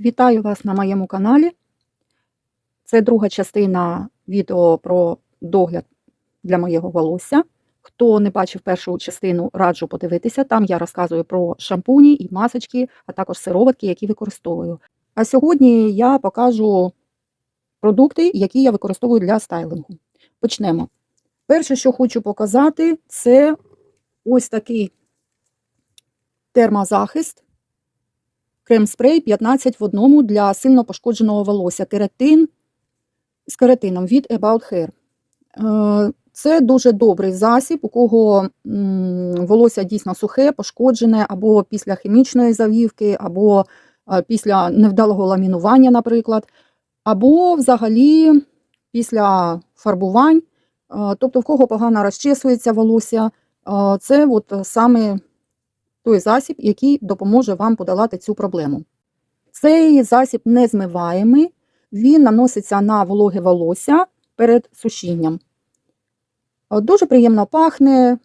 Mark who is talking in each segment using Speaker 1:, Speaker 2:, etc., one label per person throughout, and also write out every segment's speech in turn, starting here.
Speaker 1: Вітаю вас на моєму каналі. Це друга частина відео про догляд для моєго волосся. Хто не бачив першу частину, раджу подивитися. Там я розказую про шампуні і масочки, а також сироватки, які використовую. А сьогодні я покажу продукти, які я використовую для стайлингу. Почнемо. Перше, що хочу показати, це ось такий термозахист крем-спрей 15 в одному для сильно пошкодженого волосся. Кератин з кератином від About Hair. Е, Це дуже добрий засіб, у кого волосся дійсно сухе, пошкоджене, або після хімічної завівки, або е, після невдалого ламінування, наприклад, або взагалі після фарбувань, Е, тобто в кого погано розчесується волосся. Це от саме той засіб, який допоможе вам подолати цю проблему. Цей засіб не змиваємий, він наноситься на вологе волосся перед сушінням. Е, Дуже приємно пахне,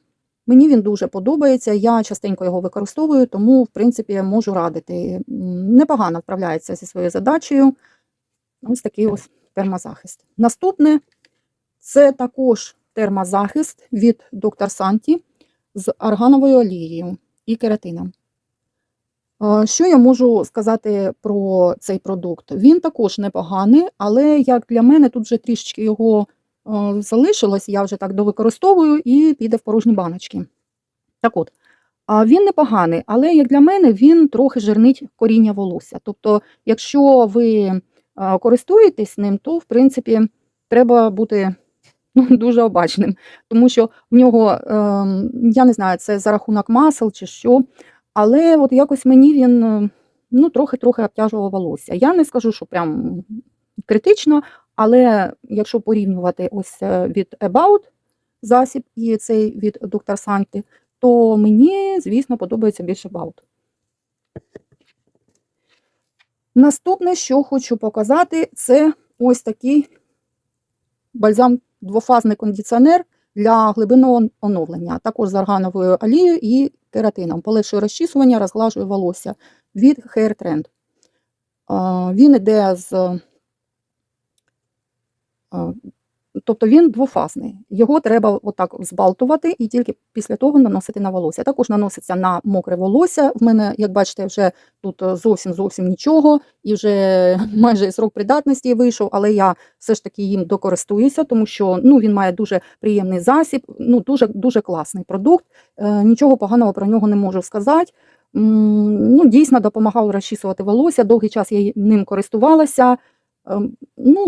Speaker 1: мені він дуже подобається, я частенько його використовую, тому, в принципі, можу радити. Непогано вправляється зі своєю задачею. Ось такий ось термозахист. Наступне це також термозахист від доктор Санті з аргановою олією і кератином. Що я можу сказати про цей продукт? Він також непоганий, але як для мене тут вже трішечки його залишилось, я вже так довикористовую і піде в порожні баночки. Так от, він непоганий, але як для мене він трохи жирнить коріння волосся. Тобто, якщо ви користуєтесь ним, то в принципі треба бути ну, дуже обачним, тому що в нього, ем, я не знаю, це за рахунок масел чи що, але от якось мені він е, ну, трохи-трохи обтяжував волосся. Я не скажу, що прям критично, але якщо порівнювати ось е, від About засіб і цей від доктор Санти, то мені, звісно, подобається більше About. Наступне, що хочу показати, це ось такий бальзам двофазний кондиціонер для глибинного оновлення, також з аргановою олією і кератином. Полегшує розчісування, розглажує волосся від Hair Trend. Він йде з. Тобто він двофазний. Його треба отак збалтувати і тільки після того наносити на волосся. Також наноситься на мокре волосся. В мене, як бачите, вже тут е, зовсім зовсім нічого, і вже майже срок придатності вийшов, але я все ж таки їм докористуюся, тому що ну, він має дуже приємний засіб, ну, дуже, дуже класний продукт. Е, нічого поганого про нього не можу сказати. Ну, дійсно допомагав розчісувати волосся. Довгий час я ним користувалася. Ем, Ну,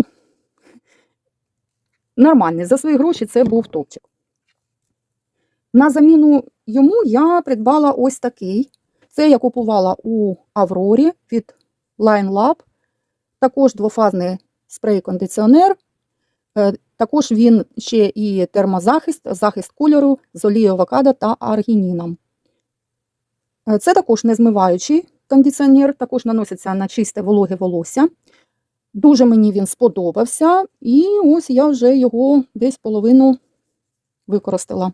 Speaker 1: нормальний. За свої гроші це був топчик. На заміну йому я придбала ось такий. Це я купувала у Аврорі від Line Lab. Також двофазний спрей-кондиціонер. Е, Також він ще і термозахист, захист кольору з олією авокадо та аргініном. Е, Це також незмиваючий кондиціонер, також наноситься на чисте вологе волосся. Дуже мені він сподобався, і ось я вже його десь половину використала.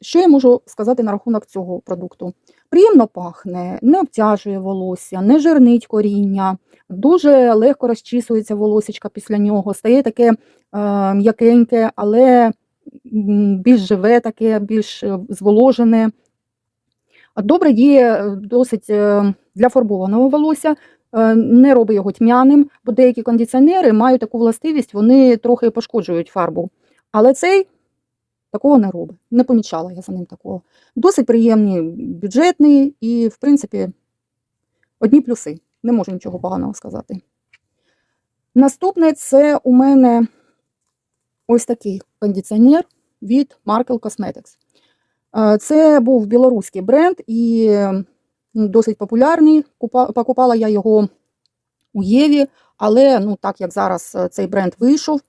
Speaker 1: Що я можу сказати на рахунок цього продукту? Приємно пахне, не обтяжує волосся, не жирнить коріння, дуже легко розчісується волосечка після нього, стає таке е, м'якеньке, але більш живе, таке, більш е, зволожене. Добре діє е, досить е, для фарбованого волосся, не робить його тьмяним, бо деякі кондиціонери мають таку властивість, вони трохи пошкоджують фарбу. Але цей такого не робить. Не помічала я за ним такого. Досить приємний, бюджетний і, в принципі, одні плюси. Не можу нічого поганого сказати. Наступне це у мене ось такий кондиціонер від Markel Cosmetics. Е, Це був білоруський бренд і досить популярний. Покупала я його у Єві, але ну, так як зараз е, цей бренд вийшов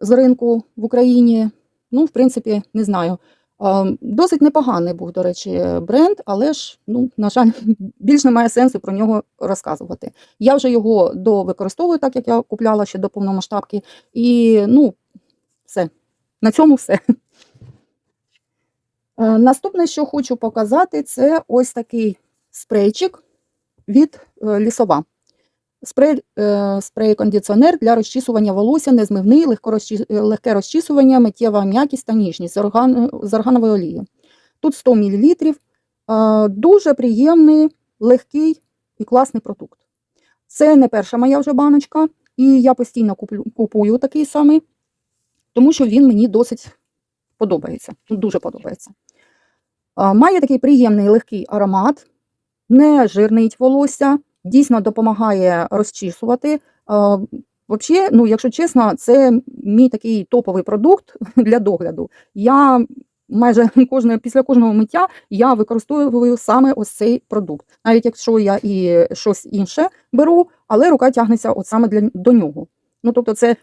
Speaker 1: з ринку в Україні, ну, в принципі, не знаю. Е, Досить непоганий був, до речі, бренд, але ж, ну, на жаль, більш немає сенсу про нього розказувати. Я вже його довикористовую, так як я купляла ще до повномасштабки, і ну, все. На цьому все. Е, Наступне, що хочу показати, це ось такий спрейчик від е, лісова. Спрей, е, спрей-кондиціонер для розчісування волосся, незмивний, е, легке розчісування, миттєва м'якість та ніжність з, орган, з органовою олією. Тут 100 мл. Дуже приємний, легкий і класний продукт. Це не перша моя вже баночка, і я постійно куплю, купую такий самий, тому що він мені досить подобається. Дуже подобається. Має такий приємний легкий аромат, не жирнить волосся, дійсно допомагає розчісувати. Взагалі, ну, якщо чесно, це мій такий топовий продукт для догляду. Я майже кожне, після кожного миття я використовую саме ось цей продукт. Навіть якщо я і щось інше беру, але рука тягнеться от саме для, до нього. Ну, тобто, це,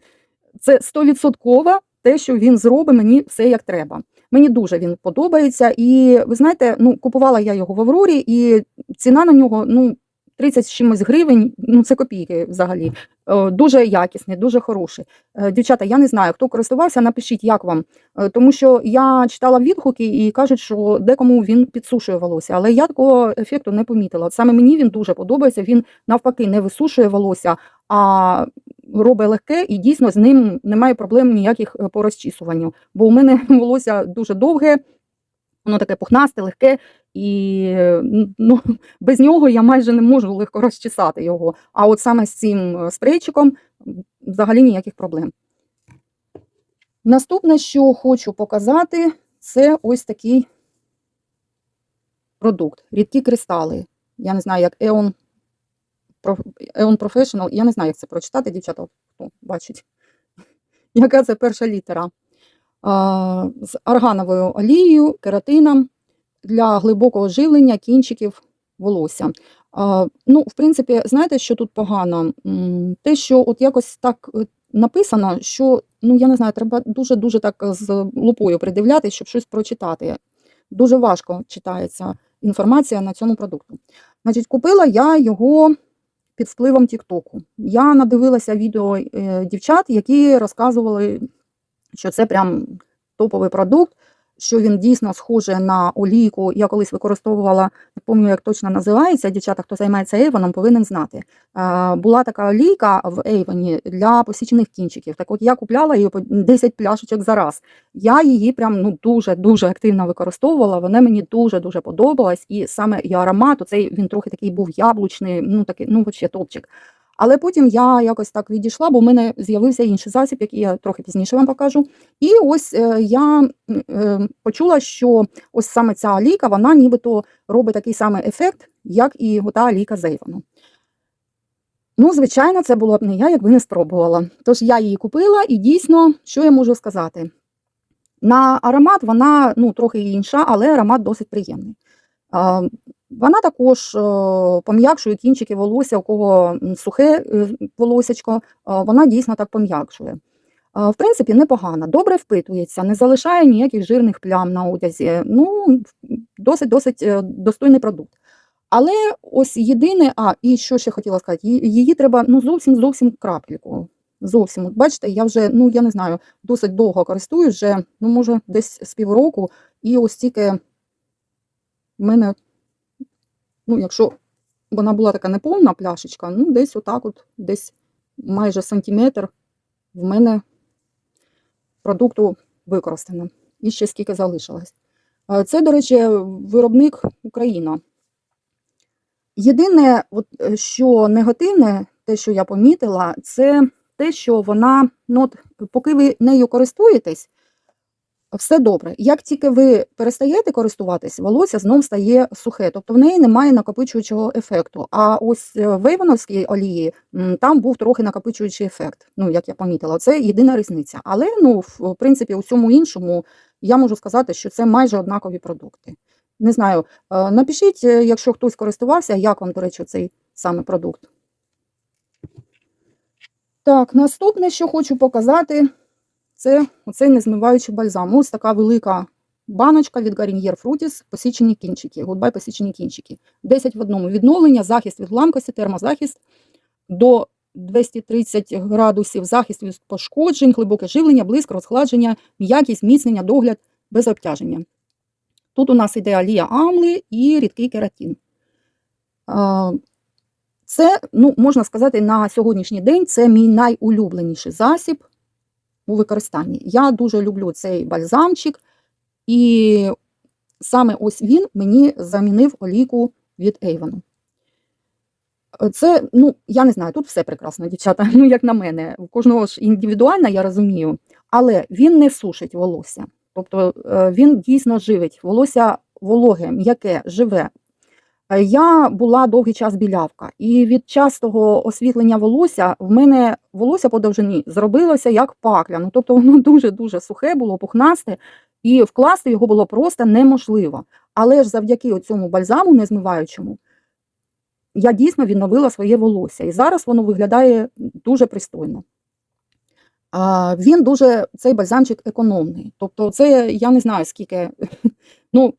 Speaker 1: це 100% те, що він зробить мені все як треба. Мені дуже він подобається. І ви знаєте, ну купувала я його в Аврорі, і ціна на нього ну 30 з чимось гривень. Ну це копійки взагалі. Е, Дуже якісний, дуже хороший. Е, Дівчата, я не знаю, хто користувався, напишіть, як вам. Е, Тому що я читала відгуки і кажуть, що декому він підсушує волосся, але я такого ефекту не помітила. Саме мені він дуже подобається. Він навпаки не висушує волосся, а робить легке, і дійсно з ним немає проблем ніяких е, по розчісуванню. Бо у мене волосся дуже довге, воно таке пухнасте, легке, і е, ну, без нього я майже не можу легко розчесати його. А от саме з цим е, спрейчиком взагалі ніяких проблем. Наступне, що хочу показати, це ось такий продукт. Рідкі кристали. Я не знаю, як Pro- Eon Professional, я не знаю, як це прочитати, дівчата, хто бачить. Яка це перша літера? З аргановою олією, кератином для глибокого живлення кінчиків волосся. Ну, в принципі, знаєте, що тут погано? Те, що от якось так е, написано, що ну я не знаю, треба дуже-дуже так з лупою придивлятися, щоб щось прочитати. Дуже важко читається інформація на цьому продукту. Значить, купила я його під впливом Тіктоку. Я надивилася відео е, дівчат, які розказували, що це прям топовий продукт, що він дійсно схожий на олійку. Я колись використовувала, не пам'ятаю, як точно називається. Дівчата, хто займається Ейвоном, повинен знати. Була така олійка в Ейвоні для посічених кінчиків. Так от я купляла її по 10 пляшечок за раз. Я її прям ну дуже дуже активно використовувала. Вона мені дуже дуже подобалась, і саме і аромат, оцей він трохи такий був яблучний, ну такий, ну взагалі топчик. Але потім я якось так відійшла, бо в мене з'явився інший засіб, який я трохи пізніше вам покажу. І ось е, я е, почула, що ось саме ця олійка, вона нібито робить такий самий ефект, як і та олійка з Avon. Ну, звичайно, це було б не я, якби не спробувала. Тож я її купила, і дійсно, що я можу сказати? На аромат вона ну, трохи інша, але аромат досить приємний. Вона також е, пом'якшує кінчики волосся, у кого сухе е, волосячко, вона дійсно так пом'якшує. В принципі, непогана, добре впитується, не залишає ніяких жирних плям на одязі. Ну, досить-досить е, достойний продукт. Але ось єдине, а, і що ще хотіла сказати, її треба ну, зовсім зовсім крапельку. Зовсім, бачите, я вже, ну я не знаю, досить довго користуюсь вже, ну, може, десь з півроку, і ось тільки в мене, ну, якщо вона була така неповна пляшечка, ну, десь отак, от, десь майже сантиметр в мене продукту використано. І ще скільки залишилось. Е, Це, до речі, виробник Україна. Єдине, от, е, що негативне, те, що я помітила, це те, що вона, ну, от, поки ви нею користуєтесь, все добре. Як тільки ви перестаєте користуватись, волосся знов стає сухе, тобто в неї немає накопичуючого ефекту. А ось е, в вейвоновській олії там був трохи накопичуючий ефект. Ну, як я помітила, це єдина різниця. Але ну, в в принципі, у всьому іншому я можу сказати, що це майже однакові продукти. Не знаю, е, напишіть, е, якщо хтось користувався, як вам, до речі, цей саме продукт. Так, наступне, що хочу показати, це оцей незмиваючий бальзам. Ось така велика баночка від Garnier Frutis, посічені кінчики. Goodbye посічені кінчики. 10 в одному відновлення, захист від ламкості, термозахист до 230 градусів, захист від пошкоджень, глибоке живлення, блиск, розхладження, м'якість, зміцнення, догляд без обтяження. Тут у нас іде алія амли і рідкий кератин. Е, Це, ну, можна сказати, на сьогоднішній день це мій найулюбленіший засіб у використанні. Я дуже люблю цей бальзамчик, і саме ось він мені замінив олійку від Avon. Це, ну, я не знаю, тут все прекрасно, дівчата, ну, як на мене. У кожного ж індивідуально, я розумію, але він не сушить волосся. Тобто е, він дійсно живить. Волосся вологе, м'яке, живе. Е, Я була довгий час білявка, і від частого освітлення волосся в мене волосся по довжині зробилося як пакля. Ну, тобто воно дуже-дуже сухе було, пухнасте, і вкласти його було просто неможливо. Але ж завдяки цьому бальзаму незмиваючому, я дійсно відновила своє волосся. І зараз воно виглядає дуже пристойно. Він дуже, цей бальзамчик економний. Тобто, це я не знаю, скільки, ну,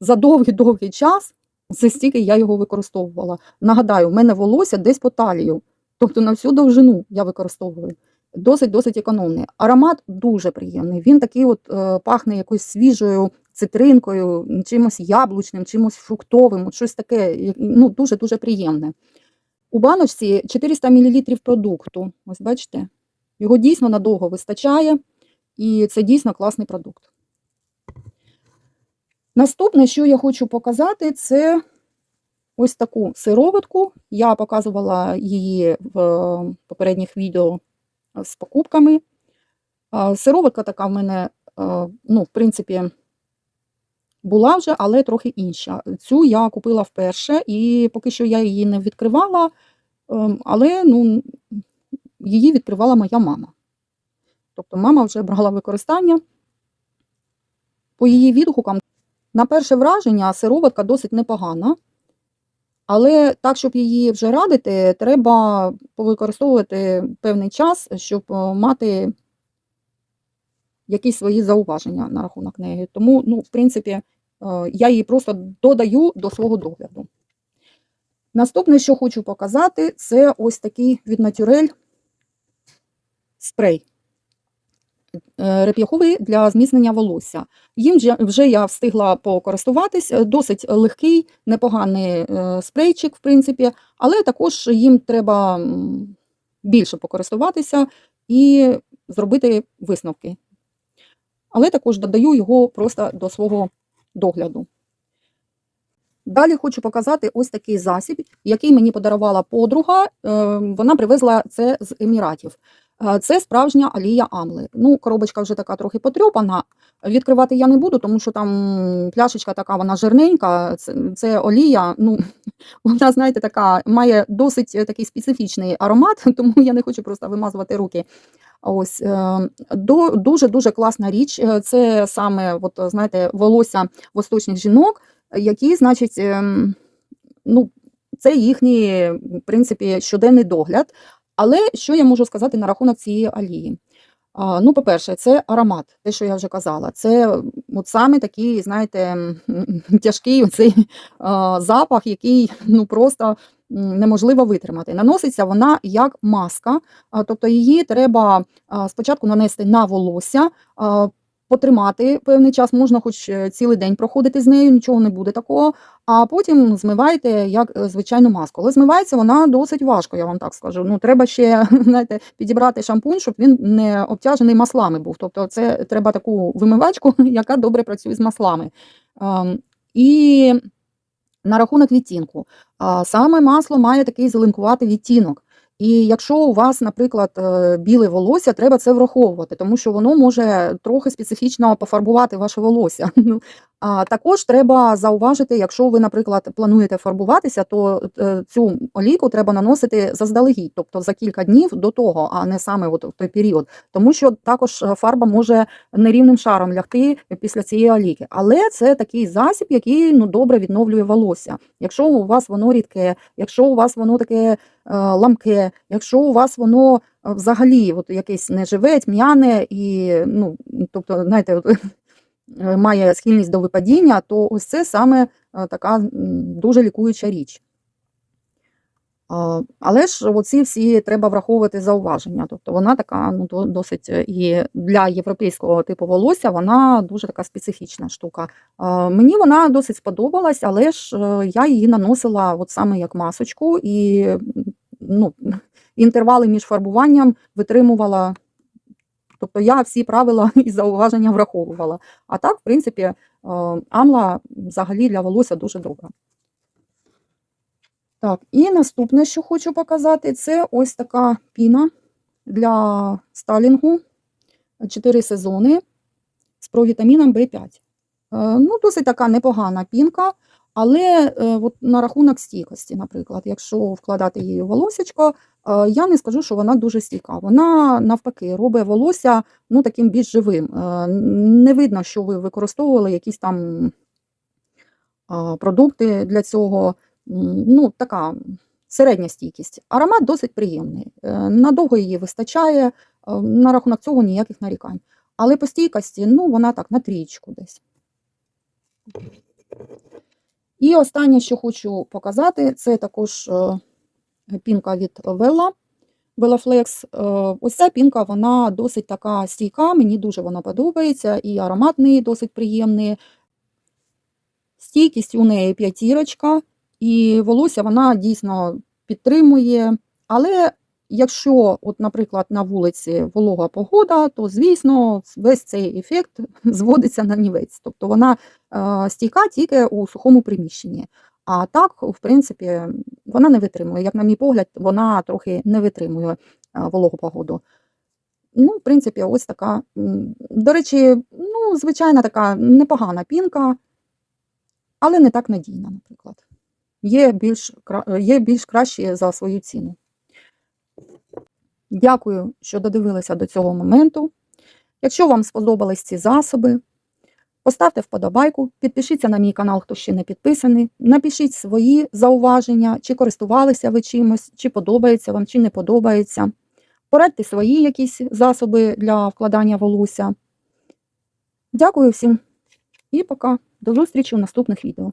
Speaker 1: за довгий-довгий час, це стільки я його використовувала. Нагадаю, в мене волосся десь по талію, тобто на всю довжину я використовую. Досить-досить економний. Аромат дуже приємний. Він такий от е, пахне якоюсь свіжою цитринкою, чимось яблучним, чимось фруктовим, от щось таке, ну, дуже-дуже приємне. У баночці 400 мл продукту. Ось бачите, його дійсно надовго вистачає, і це дійсно класний продукт. Наступне, що я хочу показати, це ось таку сироватку. Я показувала її в е, попередніх відео з покупками. Сироватка така в мене, е, ну, в принципі, була вже, але трохи інша. Цю я купила вперше, і поки що я її не відкривала, але ну, її відкривала моя мама. Тобто мама вже брала використання. По її відгукам, на перше враження, сироватка досить непогана. Але так, щоб її вже радити, треба повикористовувати певний час, щоб е, мати якісь свої зауваження на рахунок неї. Тому, ну, в принципі, е, я її просто додаю до свого догляду. Наступне, що хочу показати, це ось такий від Naturel спрей реп'яховий для зміцнення волосся. Їм вже- я встигла покористуватись, е, досить легкий, непоганий е, спрейчик, в принципі, але також їм треба більше покористуватися і зробити висновки. Але також додаю його просто до свого догляду. Далі хочу показати ось такий засіб, який мені подарувала подруга. Е, Вона привезла це з Еміратів. Е, Це справжня алія Амли. Ну, коробочка вже така трохи потрьопана. Відкривати я не буду, тому що там пляшечка така, вона жирненька. Це, це олія. Ну, вона, знаєте, така має досить е, такий специфічний аромат, тому я не хочу просто вимазувати руки. Ось е, до дуже дуже класна річ. Це саме, от знаєте, волосся восточних жінок, які, значить, ем, ну, це їхній, в принципі, щоденний догляд. Але що я можу сказати на рахунок цієї олії? Ну, по-перше, це аромат, те, що я вже казала. Це от саме такий, знаєте, тяжкий цей запах, який ну, просто неможливо витримати. Наноситься вона як маска, тобто її треба спочатку нанести на волосся, потримати певний час, можна хоч е, цілий день проходити з нею, нічого не буде такого, а потім змиваєте як е, звичайну маску. Але змивається вона досить важко, я вам так скажу. Ну, треба ще знаєте, підібрати шампунь, щоб він не обтяжений маслами був. Тобто, це треба таку вимивачку, яка добре працює з маслами. Ем, І на рахунок відтінку. Саме масло має такий зеленкуватий відтінок. І якщо у вас, наприклад, е, біле волосся, треба це враховувати, тому що воно може трохи специфічно пофарбувати ваше волосся. Також треба зауважити, якщо ви, наприклад, плануєте фарбуватися, то е, цю олійку треба наносити заздалегідь, тобто за кілька днів до того, а не саме от в той період. Тому що також е, фарба може нерівним шаром лягти після цієї олійки. Але це такий засіб, який ну добре відновлює волосся. Якщо у вас воно рідке, якщо у вас воно таке е, ламке, якщо у вас воно взагалі от якесь неживе, тьмяне і ну, тобто, знаєте, от, має схильність до випадіння, то ось це саме е, така дуже лікуюча річ. Але ж оці всі треба враховувати зауваження. Тобто вона така ну, досить е, і для європейського типу волосся вона дуже така специфічна штука. Мені вона досить сподобалась, але ж е, я її наносила от саме як масочку, і ну, інтервали між фарбуванням витримувала. Тобто я всі правила і зауваження враховувала. А так, в принципі, е, амла взагалі для волосся дуже добра. Так, і наступне, що хочу показати, це ось така піна для сталінгу. 4 сезони з провітаміном В5. Е, Ну, досить така непогана пінка, але е, от на рахунок стійкості, наприклад, якщо вкладати її у волосечко, е, я не скажу, що вона дуже стійка. Вона навпаки робить волосся ну, таким більш живим. Е, Не видно, що ви використовували якісь там продукти для цього. Ну, така середня стійкість. Аромат досить приємний. Надовго її вистачає, на рахунок цього ніяких нарікань. Але по стійкості, ну, вона так, на трієчку десь. І останнє, що хочу показати, це також е, пінка від Vella. Velaflex. Е, Ось ця пінка, вона досить така стійка, мені дуже вона подобається, і аромат в неї досить приємний. Стійкість у неї п'ятірочка, і волосся вона дійсно підтримує. Але якщо, от, наприклад, на вулиці волога погода, то, звісно, весь цей ефект зводиться на нівець. Тобто вона е, стійка тільки у сухому приміщенні. А так, в принципі, вона не витримує. Як на мій погляд, вона трохи не витримує е, вологу погоду. Ну, в принципі, ось така. До речі, ну, звичайна така непогана пінка, але не так надійна, наприклад. Є більш, є більш кращі за свою ціну. Дякую, що додивилися до цього моменту. Якщо вам сподобались ці засоби, поставте вподобайку, підпишіться на мій канал, хто ще не підписаний. Напишіть свої зауваження, чи користувалися ви чимось, чи подобається вам, чи не подобається. Порадьте свої якісь засоби для вкладання волосся. Дякую всім і пока. До зустрічі у наступних відео.